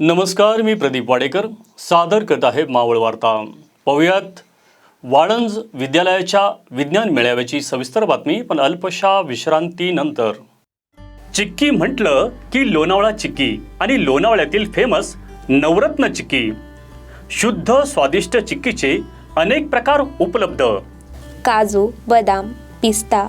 नमस्कार मी प्रदीप वाडेकर. सादर करत आहे मावळ वार्ता. पाहुयात. वाळंज विद्यालयाच्या विज्ञान मेळाव्याची सविस्तर बातमी पण अल्पशा विश्रांतीनंतर. चिक्की म्हटलं की लोणावळा चिक्की आणि लोणावळ्यातील फेमस नवरत्न चिक्की. शुद्ध स्वादिष्ट चिक्कीचे अनेक प्रकार उपलब्ध. काजू बदाम पिस्ता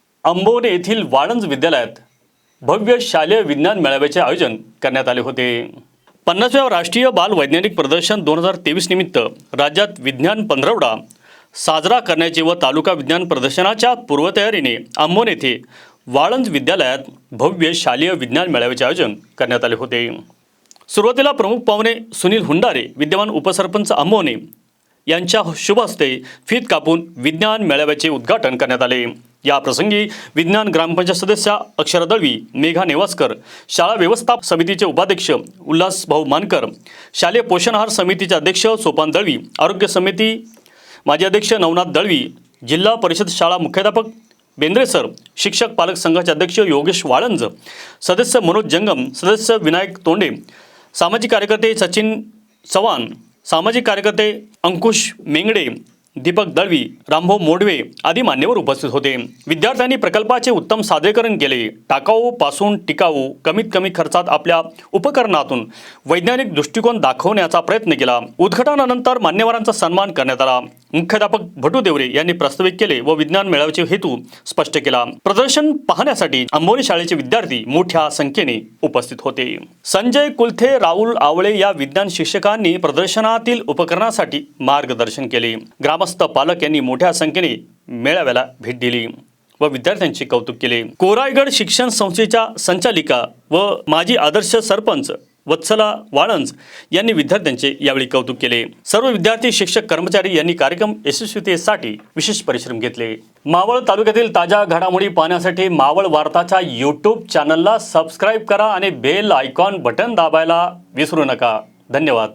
अंबोने येथील वाळंज विद्यालयात भव्य शालेय विज्ञान मेळाव्याचे आयोजन करण्यात आले होते. पन्नासव्या राष्ट्रीय बाल वैज्ञानिक प्रदर्शन दोन हजार तेवीस निमित्त राज्यात विज्ञान पंधरवडा साजरा करण्याचे व तालुका विज्ञान प्रदर्शनाच्या पूर्वतयारीने अंबोन येथे वाळंज विद्यालयात भव्य शालेय विज्ञान मेळाव्याचे आयोजन करण्यात आले होते. सुरुवातीला प्रमुख पाहुणे सुनील हुंडारे विद्यमान उपसरपंच अंबोने यांच्या शुभ हस्ते फीत कापून विज्ञान मेळाव्याचे उद्घाटन करण्यात आले. या प्रसंगी विज्ञान ग्रामपंचायत सदस्या अक्षरा दळवी मेघा नेवासकर शाळा व्यवस्थाप समितीचे उपाध्यक्ष उल्हास भाऊ मानकर शालेय पोषण आहार समितीचे अध्यक्ष सोपान दळवी आरोग्य समिती माजी अध्यक्ष नवनाथ दळवी जिल्हा परिषद शाळा मुख्याध्यापक बेंद्रे सर शिक्षक पालक संघाचे अध्यक्ष योगेश वाळंज सदस्य मनोज जंगम सदस्य विनायक तोंडे सामाजिक कार्यकर्ते सचिन चव्हाण सामाजिक कार्यकर्ते अंकुश मेंगडे दीपक दळवी रामभाऊ मोडवे आदी मान्यवर उपस्थित होते. विद्यार्थ्यांनी प्रकल्पाचे उत्तम सादरीकरण केले. टाकाऊ पासून टिकाऊ कमीत कमी खर्चात आपल्या उपकरणातून वैज्ञानिक दृष्टिकोन दाखवण्याचा प्रयत्न केला. उद्घाटनानंतर मान्यवरांचा सन्मान करण्यात आला. मुख्याध्यापक भटू देवरे यांनी प्रस्तावित केले व विज्ञान मेळाव्याचे हेतू स्पष्ट केला. प्रदर्शन पाहण्यासाठी आंबोली शाळेचे विद्यार्थी मोठ्या संख्येने उपस्थित होते. संजय कुलथे राहुल आवळे या विज्ञान शिक्षकांनी प्रदर्शनातील उपकरणासाठी मार्गदर्शन केले. ग्राम ग्रामस्थ पालक यांनी मोठ्या संख्येने मेळाव्याला भेट दिली व विद्यार्थ्यांचे कौतुक केले. कोरायगड शिक्षण संस्थेच्या संचालिका व माजी आदर्श सरपंच वत्सला वाळंज यांनी विद्यार्थ्यांचे यावेळी कौतुक केले. सर्व विद्यार्थी शिक्षक कर्मचारी यांनी कार्यक्रम यशस्वीतेसाठी विशेष परिश्रम घेतले. मावळ तालुक्यातील ताज्या घडामोडी पाहण्यासाठी मावळ वार्ताच्या यूट्यूब चॅनलला सबस्क्राईब करा आणि बेल आयकॉन बटन दाबायला विसरू नका. धन्यवाद.